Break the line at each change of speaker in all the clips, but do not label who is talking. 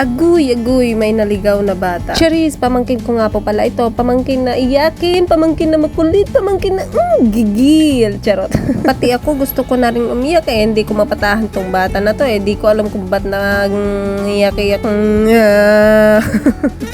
Aguy, aguy, may naligaw na bata. Cherise, pamangkin ko nga po pala ito. Pamangkin na iyakin, pamangkin na makulit, pamangkin na mm, gigil. Charot. Pati ako gusto ko na rin umiyak eh. Hindi ko mapatahan tong bata na to eh. Hindi ko alam kung ba't nang-iyak-iyak.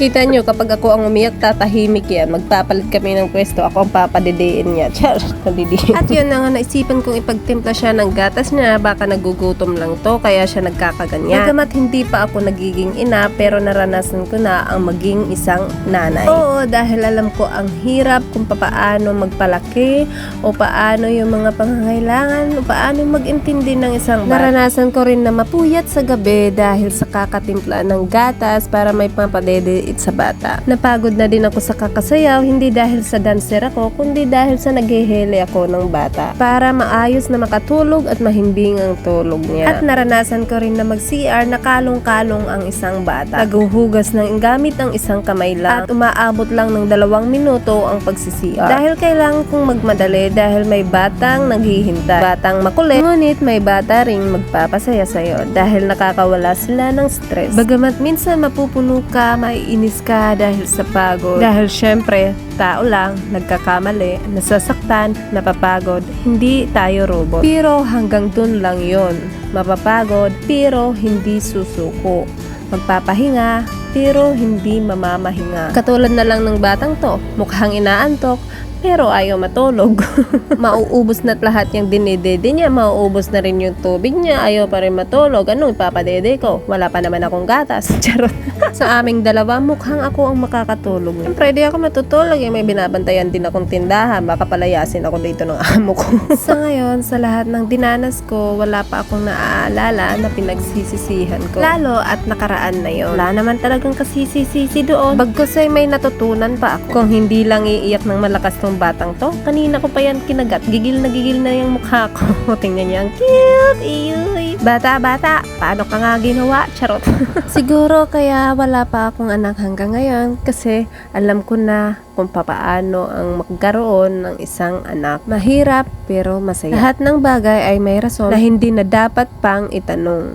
Kita nyo, kapag ako ang umiyak, tatahimik yan. Magpapalit kami ng pwesto. Ako ang papadidiin niya. Charot, padidiin. At yun na nga, naisipan kong ipagtimpla siya ng gatas niya. Baka nagugutom lang to, kaya siya nagkakaganyan. Bagamat hindi pa ako nagiging ina, pero naranasan ko na ang maging isang nanay. Oo, dahil alam ko ang hirap kung paano magpalaki o paano yung mga pangangailangan o paano mag-intindi ng isang bata. Naranasan ko rin na mapuyat sa gabi dahil sa kakatimpla ng gatas para may papadedeit sa bata. Napagod na din ako sa kakasayaw, hindi dahil sa dancer ako, kundi dahil sa naghihili ako ng bata. Para maayos na makatulog at mahimbing ang tulog niya. At naranasan ko rin na mag-CR na kalong-kalong ang isang bata. Naghuhugas ng gamit ang isang kamay lang at umaabot lang ng dalawang minuto ang pag-CR. Dahil kailangan kong magmadali dahil may batang naghihintay. Batang makulit, ngunit may bata ring magpapasaya sa'yo dahil nakakawala sila ng stress. Bagamat minsan mapupuno ka, maiinis ka dahil sa pagod. Dahil syempre, tao lang, nagkakamali, nasasaktan, napapagod, hindi tayo robot. Pero hanggang dun lang yon Mapapagod, pero hindi susuko. Magpapahinga, pero hindi mamamahinga. Katulad na lang ng batang to, mukhang inaantok, pero ayaw matulog. mauubos na't lahat yung dinidede niya, mauubos na rin yung tubig niya, ayaw pa rin matulog. Anong ipapadede ko? Wala pa naman akong gatas. Charot. Sa aming dalawa, mukhang ako ang makakatulog. Siyempre, di ako matutulog. Eh. May binabantayan din akong tindahan. Baka palayasin ako dito ng amo ko. sa ngayon, sa lahat ng dinanas ko, wala pa akong naaalala na pinagsisisihan ko. Lalo at nakaraan na yon. Wala naman talagang kasisisisi doon. Bagkus ay may natutunan pa ako. Kung hindi lang iiyak ng malakas tong batang to, kanina ko pa yan kinagat. Gigil na gigil na yung mukha ko. Tingnan niya, ang cute, iyuy. Bata, bata, paano ka nga ginawa? Charot. Siguro kaya wala pa akong anak hanggang ngayon kasi alam ko na kung papaano ang magkaroon ng isang anak. Mahirap pero masaya. Lahat ng bagay ay may rason na hindi na dapat pang itanong.